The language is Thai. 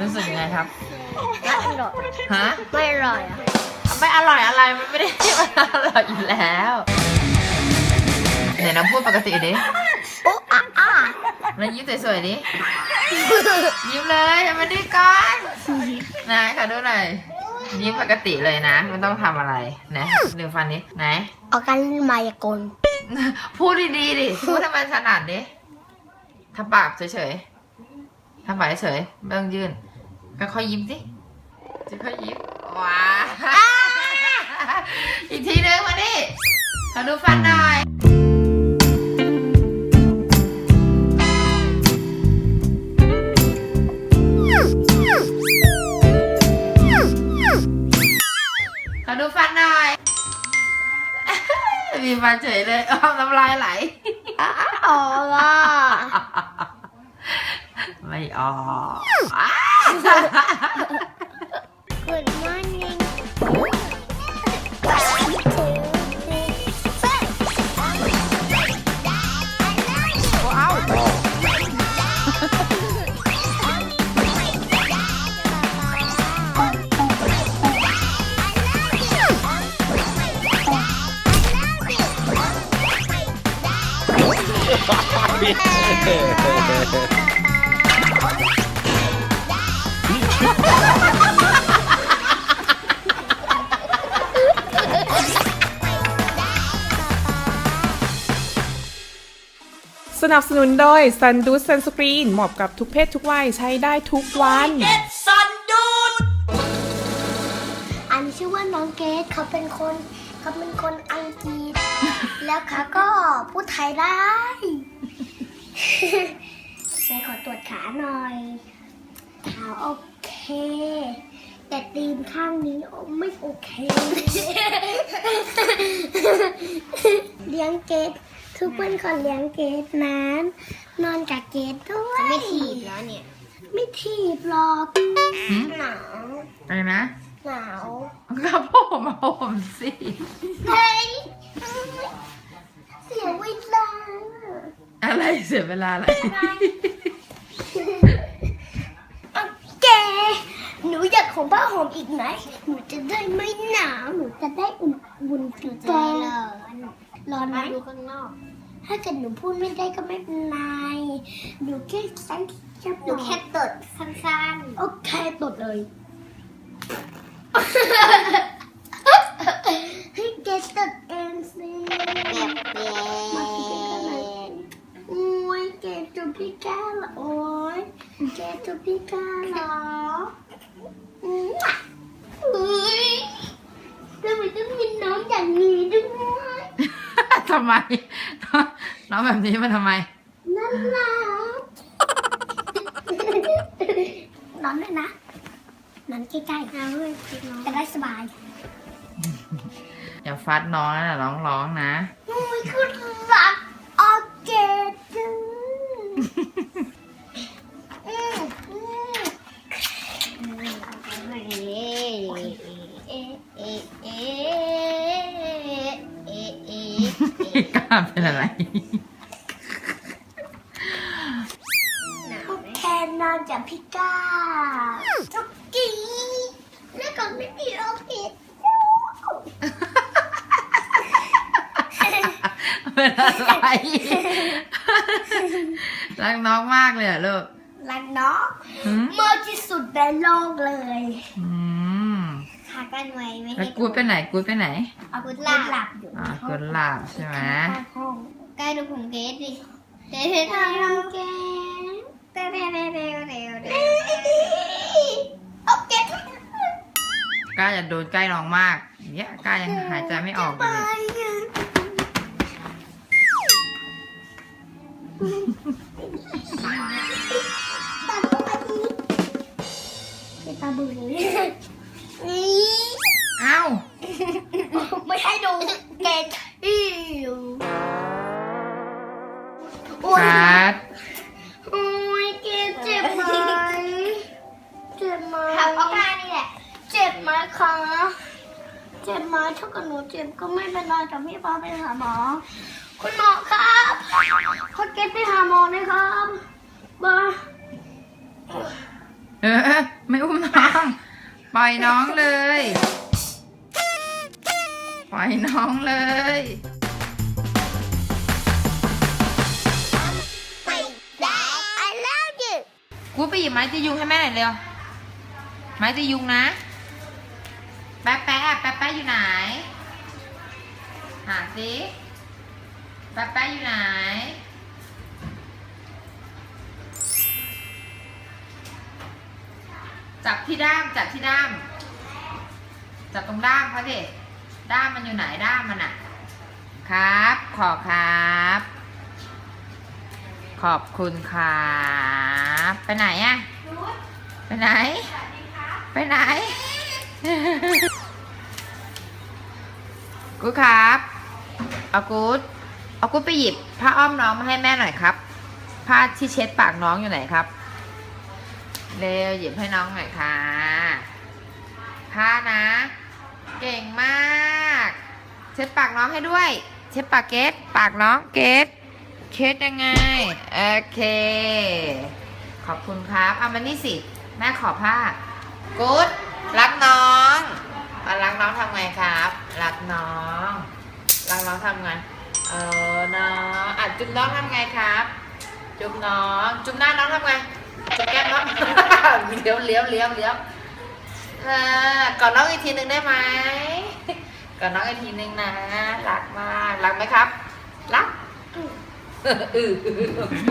รู้สึกยังไงครับ ไม่อร่อยฮะ ไม่อร่อยอะไม่อร่อยอะไร มันไม่ได้มันอร่อยอยู่แล้วไหนน้ำพูดปกติดิโอ้อะอะแล้วยิ้มสวยๆดิยิ้มเลยเอามาดิก่อนนะขอดูหน่อยยิ้มปกติเลยนะไม่ต้องทำอะไรนะดูฟันนี้ไหนออกการเล่นมายากลพูดดีๆดิพูดให้มันถนัดดิทำปากเฉยๆ ทำปากเฉยไม่ต้องยื่นค่อยๆยิ้มสิค่อยๆยิ้มว้าอีกทีนึงมาดิขอดูฟันหน่อยขอดูฟันหน่อย มีฟันเฉยเลยอ้อมน้ำลายไหลออกอะ ไม่ออก Good morning ว้าวส นับสนุนโดย Sun d u s Sunscreen เหมาะกับทุกเพศทุกวัยใช้ได้ทุกวันอันชื่อว่าน้องเกดเขาเป็นคนเขาเป็นคนอังกฤษ แล้วเขาก็พูดไทยได้ ไปขอตรวจขาหน่อยขาโอเค แต่ตีนข้างนี้ไม่โอเค เลี้ยงเกด ทุกคนขอเลี้ยงเกดนะนอนกับเกดด้วยไม่ถีบแล้วเนี่ย ไม่ถีบหรอกหืมหนาวอะไรนะหนาวก็ผมมาผมสิเฮ้ยเสียเวลาอะไรเสียเวลาอะไรเอาแกหนูอยากของผ้าห่มอีกไหมหนูจะได้ไม่หนาวหนูจะได้อุ่นๆถึงแกร้อนร้อนไหมดูข้างนอก ถ้าเกิดหนูพูดไม่ได้ก็ไม่เป็นไรหนูแค่สั้นแค่หนูแค่ตดสั้นๆโอเคตดเลยให้แกตดเองสิมาคิดกันเลยโอ้ยแกจะพิการเหรอโอ้ยแกจะพิการเหรออืมเฮ้ยทำไมต้องมีน้องอย่างนี้ด้วย ทำไม น้องแบบนี้มันทำไมน่ารักนอนด้วยนะนอนใกล้ๆนะจะได้สบาย อย่าฟัดน้องนะน้องร้องนะโอ้ยคุณ เป็นอะไรพวกแคนนอนจากพี่ก้าทุกกีแล้วก็ไม่มีโอเคเป็นอะไร รักน้องมากเลยเหรอลูก รักน้องหืมมากที่สุดในโลกเลยอืมหากันไว้ไม่แล้วกูดไปไหนกูดไปไหน เอากุดหลับหลับอยู่อ่ากูดหลับใช่ไหมห้องใกล้ ดูผมเกสดิเกสทำน้องเกสเร็วเร็วเร็วเร็วเร็วเร็วโอเคกล้าอย่าโดนใกล้น้องมากอย่างเงี้ยกล้ายังหายใจไม่ออกเลยตาบุญนี่เเจ็บไหมถ้าเกิดหนูเจ็บก็ไม่เป็นไรแต่พี่พาไปหาหมอ คุณหมอครับขอเกตไปหาหมอหน่อยครับมาเออ ไม่อุ้มน้อง ปล่อยน้องเลย ปล่อยน้องเลย I love you กูไปหยิบไม้ตียุงให้แม่หน่อยเร็ว ไม้ตียุงนะ แป๊ะแป๊ะแป๊ะแป๊ะอยู่ไหน หาสิแป๊ะแป๊ะอยู่ไหน จับที่ด้าม จับที่ด้าม จับตรงด้ามเขาดิด้ามมันอยู่ไหนด้ามมันอะครับ ขอครับ ขอบคุณครับไปไหนอะไปไหน ไปไหน กูดครับเอากูดเอากูดไปหยิบผ้าอ้อมน้องมาให้แม่หน่อยครับ ผ้าที่เช็ดปากน้องอยู่ไหนครับ เร็วหยิบให้น้องหน่อยค่ะ ผ้านะ เก่งมาก เช็ดปากน้องให้ด้วย เช็ดปากเกตปากน้องเกตเช็ดยังไง โอเค ขอบคุณครับ เอามานี่สิ แม่ขอผ้ากูดรักน้อง มารักน้องทำไงครับ รักน้อง รักน้องทำไง เออน้องอะจุ๊บน้องทำไงครับ จุ๊บน้อง จุ๊บหน้าน้องทำไง จุ๊บแก้มน้อง เลี้ยวเลี้ยวเลี้ยวเลี้ยวเออกอดน้องอีกทีหนึ่งได้ไหมกอดน้องอีกทีหนึ่งนะ รักมาก รักไหมครับ รัก อืออือโอเค